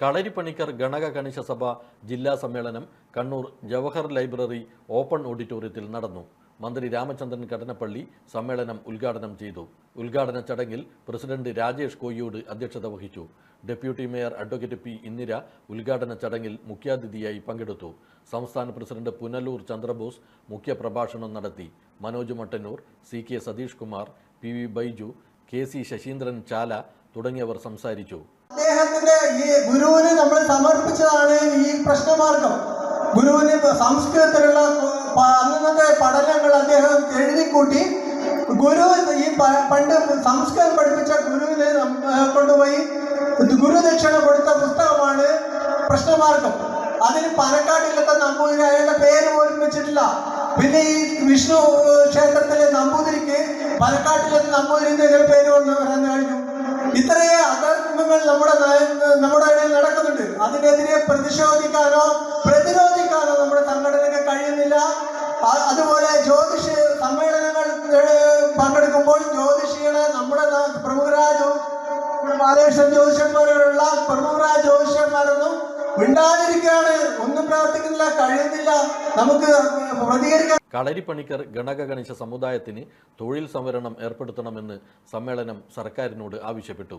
കളരിപ്പണിക്കർ ഗണക കണിശ സഭ ജില്ലാ സമ്മേളനം കണ്ണൂർ ജവഹർ ലൈബ്രറി ഓപ്പൺ ഓഡിറ്റോറിയത്തിൽ നടന്നു. മന്ത്രി രാമചന്ദ്രൻ കടനപ്പള്ളി സമ്മേളനം ഉദ്ഘാടനം ചെയ്തു. ഉദ്ഘാടന ചടങ്ങിൽ പ്രസിഡന്റ് രാജേഷ് കോയിയോട് അധ്യക്ഷത വഹിച്ചു. Deputy mayor advocate P Indira ഉദ്ഘാടന ചടങ്ങിൽ മുഖ്യാതിഥിയായി പങ്കെടുത്തു. സംസ്ഥാന പ്രസിഡന്റ് പുനലൂർ ചന്ദ്രബോസ് മുഖ്യപ്രഭാഷണം നടത്തി. Manoj Mattannur C K Satheesh Kumar P V Baiju K C Sasheendran Chala തുടങ്ങിയവർ സംസാരിച്ചു. അദ്ദേഹത്തിന്റെ ഈ ഗുരുവിന് നമ്മൾ സമർപ്പിച്ചതാണ് ഈ പ്രശ്നമാർഗം. ഗുരുവിന് സംസ്കൃതത്തിലുള്ള അന്നത്തെ പഠനങ്ങൾ അദ്ദേഹം എഴുതിക്കൂട്ടി. ഗുരു ഈ പണ്ട് സംസ്കൃതം പഠിപ്പിച്ച ഗുരുവിനെ കൊണ്ടുപോയി ഗുരുദക്ഷിണ കൊടുത്ത പുസ്തകമാണ് പ്രശ്നമാർഗം. അതിന് പാലക്കാടിലത്തെ നമ്പൂതിരി അയാളുടെ പേര് പോലും വെച്ചിട്ടില്ല. പിന്നെ ഈ വിഷ്ണു ക്ഷേത്രത്തിലെ നമ്പൂതിരിക്ക് പാലക്കാട്ടിലത്തെ നമ്പൂതിരിന്റെ പേര് കൊണ്ട് വരാൻ കഴിഞ്ഞു ഇത്രയേ അധർമ്മങ്ങൾ നമ്മുടെ നമ്മുടെ ഇടയിൽ നടക്കുന്നുണ്ട്. അതിനെതിരെ പ്രതിഷേധിക്കാനോ പ്രതിരോധിക്കാനോ നമ്മുടെ സംഘടനയ്ക്ക് കഴിയുന്നില്ല. അതുപോലെ ജ്യോതിഷ സമ്മേളനങ്ങൾ പങ്കെടുക്കുമ്പോൾ ജ്യോതിഷികളെ നമ്മുടെ പ്രമുഖരായ ബാലകൃഷ്ണൻ ജ്യോതിഷന്മാരുള്ള പ്രമുഖരായ ജ്യോതിഷന്മാരൊന്നും ഉണ്ടാതിരിക്കുകയാണ് ഒന്നും പ്രവർത്തിക്കുന്നില്ല കഴിയുന്നില്ല. നമുക്ക് പ്രതികരിക്കാൻ കളരിപ്പണിക്കർ ഗണക ഗണിശ സമുദായത്തിന് തൊഴിൽ സംവരണം ഏർപ്പെടുത്തണമെന്ന് സമ്മേളനം സർക്കാരിനോട് ആവശ്യപ്പെട്ടു.